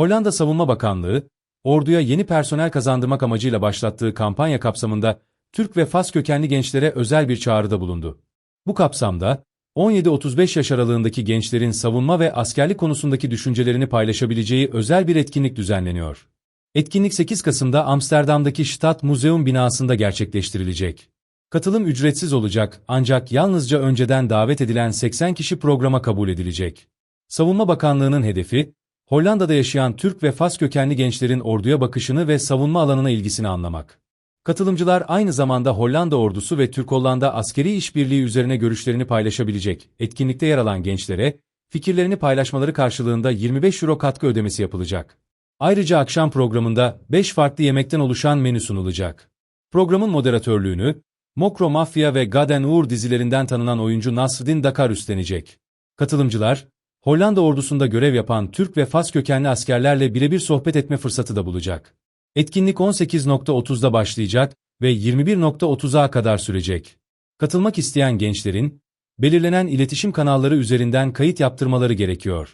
Hollanda Savunma Bakanlığı, orduya yeni personel kazandırmak amacıyla başlattığı kampanya kapsamında Türk ve Fas kökenli gençlere özel bir çağrıda bulundu. Bu kapsamda, 17-35 yaş aralığındaki gençlerin savunma ve askerlik konusundaki düşüncelerini paylaşabileceği özel bir etkinlik düzenleniyor. Etkinlik 8 Kasım'da Amsterdam'daki Stadmuseum binasında gerçekleştirilecek. Katılım ücretsiz olacak ancak yalnızca önceden davet edilen 80 kişi programa kabul edilecek. Savunma Bakanlığı'nın hedefi, Hollanda'da yaşayan Türk ve Fas kökenli gençlerin orduya bakışını ve savunma alanına ilgisini anlamak. Katılımcılar aynı zamanda Hollanda ordusu ve Türk-Hollanda askeri işbirliği üzerine görüşlerini paylaşabilecek. Etkinlikte yer alan gençlere, fikirlerini paylaşmaları karşılığında 25 euro katkı ödemesi yapılacak. Ayrıca akşam programında 5 farklı yemekten oluşan menü sunulacak. Programın moderatörlüğünü, Mokro Mafya ve Gaden Uğur dizilerinden tanınan oyuncu Nasreddin Dakar üstlenecek. Katılımcılar, Hollanda ordusunda görev yapan Türk ve Fas kökenli askerlerle birebir sohbet etme fırsatı da bulacak. Etkinlik 18.30'da başlayacak ve 21.30'a kadar sürecek. Katılmak isteyen gençlerin, belirlenen iletişim kanalları üzerinden kayıt yaptırmaları gerekiyor.